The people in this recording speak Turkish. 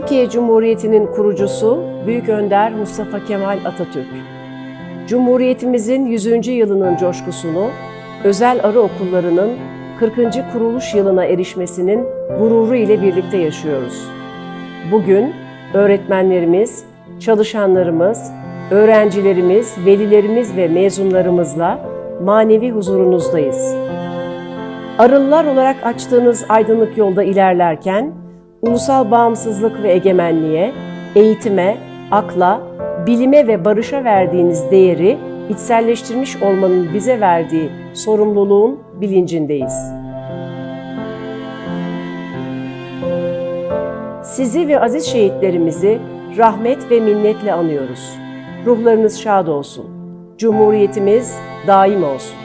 Türkiye Cumhuriyeti'nin kurucusu Büyük Önder Mustafa Kemal Atatürk. Cumhuriyetimizin 100. yılının coşkusunu, özel arı okullarının 40. kuruluş yılına erişmesinin gururu ile birlikte yaşıyoruz. Bugün öğretmenlerimiz, çalışanlarımız, öğrencilerimiz, velilerimiz ve mezunlarımızla manevi huzurunuzdayız. Arılılar olarak açtığınız aydınlık yolda ilerlerken, ulusal bağımsızlık ve egemenliğe, eğitime, akla, bilime ve barışa verdiğiniz değeri içselleştirmiş olmanın bize verdiği sorumluluğun bilincindeyiz. Sizi ve aziz şehitlerimizi rahmet ve minnetle anıyoruz. Ruhlarınız şad olsun. Cumhuriyetimiz daim olsun.